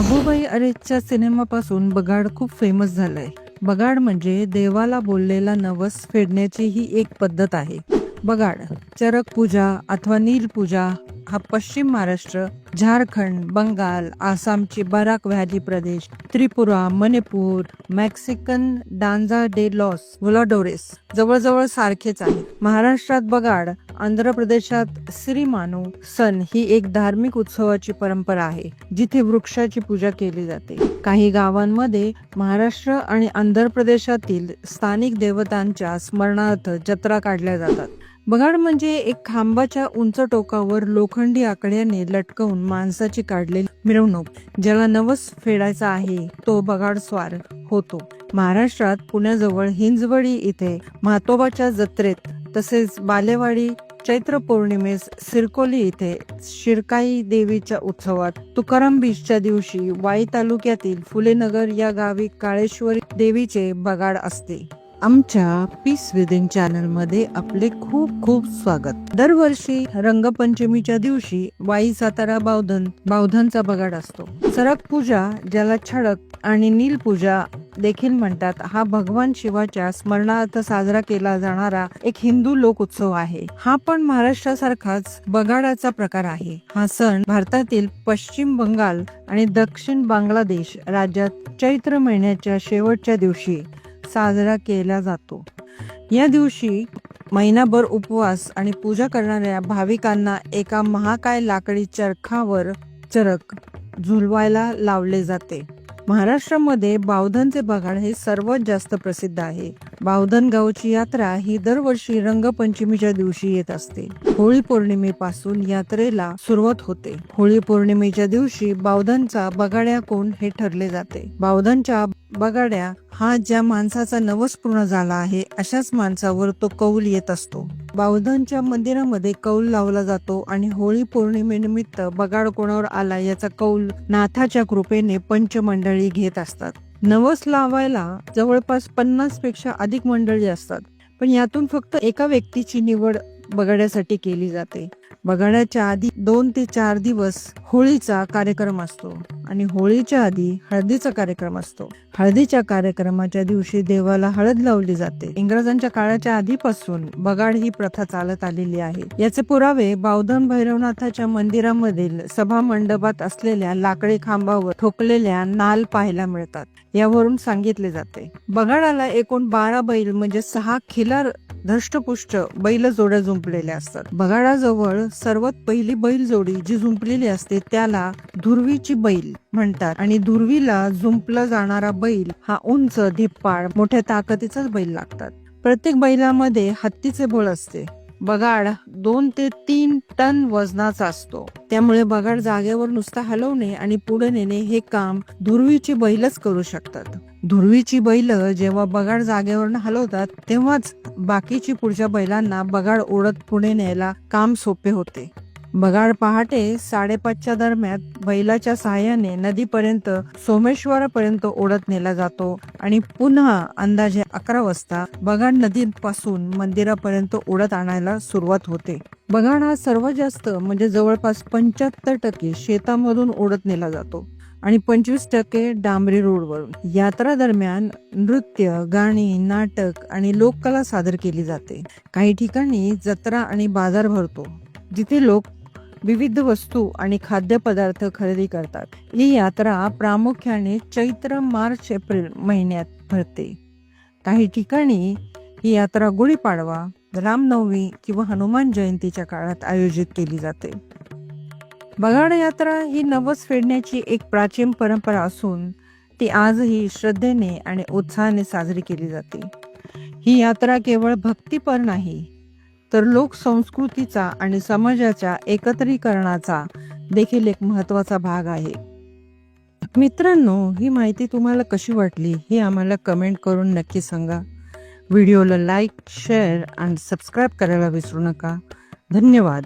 आगोबाई अरेच्या सिनेमापासून बगाड खूप फेमस झालाय. बगाड म्हणजे देवाला बोललेला नवस फेडण्याची ही एक पद्धत आहे. बगाड चरक पूजा अथवा नील पूजा हा पश्चिम महाराष्ट्र झारखंड बंगाल आसामची बराक व्हॅली प्रदेश Tripura Manipur Mexican Danza de los Voladores जवळजवळ सारखेच आहे महाराष्ट्रात बगाड आंध्र प्रदेशात श्रीमानू सण ही एक धार्मिक उत्सवाची परंपरा आहे जिथे वृक्षाची पूजा केली जाते. काही गावांमध्ये महाराष्ट्र आणि आंध्र प्रदेशातील स्थानिक देवतांच्या स्मरणार्थ जत्रा काढल्या जातात. बघाड म्हणजे एक खांबाच्या उंच टोकावर लोखंडी आकड्याने लटकवून माणसाची काढलेली मिरवणूक ज्याला नवस फेडायचा आहे तो बगाड स्वार होतो. महाराष्ट्रात पुण्याजवळ हिंजवडी इथे म्हातोबाच्या जत्रेत तसेच बालेवाडी चैत्र पौर्णिमेस सिरकोली इथे शिरकाई देवीच्या उत्सवात तुकाराम बीचच्या दिवशी वाई तालुक्यातील फुलेनगर या गावी काळेश्वरी देवीचे बगाड असते. आमच्या पीस विदिन चॅनलमध्ये आपले खूप खूप स्वागत. दरवर्षी रंगपंचमीच्या दिवशी वाई सातारा बावधन बावधनचा बगाड असतो. सरक पूजा ज्याला छडक आणि नील पूजा देखील म्हणतात हा भगवान शिवाच्या स्मरणार्थ साजरा केला जाणारा एक हिंदू लोक उत्सव आहे. हा पण महाराष्ट्रासारखाच बगाडाचा प्रकार आहे. हा सण भारतातील पश्चिम बंगाल आणि दक्षिण बांगलादेश राज्यात चैत्र महिन्याच्या शेवटच्या दिवशी साजरा केला जातो. या दिवशी महिनाभर उपवास आणि पूजा करणाऱ्या भाविकांना एका महाकाय लाकडी चरखावर चरक झुलवायला लावले जाते. महाराष्ट्रामध्ये बावधनचे बघाड हे सर्वात जास्त प्रसिद्ध आहे. बावधन गावची यात्रा ही दरवर्षी रंगपंचमीच्या दिवशी येत असते. होळी पौर्णिमेपासून यात्रेला सुरुवात होते. होळी पौर्णिमेच्या दिवशी बावधनचा बगाड्या कोण हे ठरले जाते. बावधनच्या बगाड्या हा ज्या माणसाचा नवस पूर्ण झाला आहे अशाच माणसावर तो कौल येत असतो. बावधनच्या मंदिरामध्ये कौल लावला जातो आणि होळी पौर्णिमेनिमित्त बगाड कोणावर आला याचा कौल नाथाच्या कृपेने पंचमंडळी घेत असतात. नवस लावायला जवळपास पन्नासपेक्षा अधिक मंडळी असतात. पण यातून फक्त एका व्यक्तीची निवड बगाड्यासाठी केली जाते. बगाड्याच्या आधी दोन ते चार दिवस होळीचा कार्यक्रम असतो. आणि होळीच्या आधी हळदीचा कार्यक्रम असतो. हळदीच्या कार्यक्रमाच्या दिवशी देवाला हळद लावली जाते. इंग्रजांच्या काळाच्या आधीपासून बगाड ही प्रथा चालत आलेली आहे. याचे पुरावे बावधन भैरवनाथाच्या मंदिरामधील सभा मंडपात असलेल्या लाकडी खांबावर ठोकलेल्या नाल पाहायला मिळतात. यावरून सांगितले जाते. बगाडाला एकूण बारा बैल म्हणजे सहा खिलार धष्टपुष्ट बैल जोड्या जुंपलेल्या असतात. बगाडाजवळ सर्वात पहिली बैल जोडी जी जुंपलेली असते त्याला धुर्वीची बैल म्हणतात. आणि धुर्वीला जुंपला जाणारा बैल हा उंच धिप्पाड मोठ्या ताकदीचाच बैल लागतात. प्रत्येक बैलामध्ये हत्तीचे बळ असते. बगाड दोन ते तीन टन वजनाचा असतो. त्यामुळे बगाड जागेवर नुसता हलवणे आणि पुढे नेणे हे काम धुर्वीची बैलच करू शकतात. धुर्वीची बैल जेव्हा बगाड जागेवर हलवतात तेव्हाच बाकीची पुढच्या बैलांना बगाड ओढत पुढे न्यायला काम सोपे होते. बगाड पहाटे साडेपाचच्या दरम्यान बैलाच्या सहाय्याने नदीपर्यंत सोमेश्वरापर्यंत ओढत नेला जातो आणि पुन्हा अंदाजे अकरा वाजता बगाड नदीपासून मंदिरापर्यंत ओढत आणायला सुरुवात होते. बगाड हा सर्वात जास्त म्हणजे जवळपास पंच्याहत्तर टक्के शेतामधून ओढत नेला जातो आणि पंचवीस टक्के डांबरी रोडवरून. यात्रा दरम्यान नृत्य गाणी नाटक आणि लोककला सादर केली जाते. काही ठिकाणी जत्रा आणि बाजार भरतो जिथे लोक विविध वस्तू आणि खाद्यपदार्थ खरेदी करतात. ही यात्रा प्रामुख्याने चैत्र मार्च एप्रिल महिन्यात भरते. काही ठिकाणी ही यात्रा गुढीपाडवा रामनवमी किंवा हनुमान जयंतीच्या काळात आयोजित केली जाते. बगाड यात्रा ही नवस फेडण्याची एक प्राचीन परंपरा असून ती आजही श्रद्धेने आणि उत्साहाने साजरी केली जाते. ही यात्रा केवळ भक्तीपर नाही तर लोकसंस्कृतीचा आणि समाजाच्या एकत्रीकरणाचा देखील एक महत्त्वाचा भाग आहे. मित्रांनो ही माहिती तुम्हाला कशी वाटली हे आम्हाला कमेंट करून नक्की सांगा. व्हिडिओला लाईक शेअर आणि सबस्क्राईब करायला विसरू नका. धन्यवाद.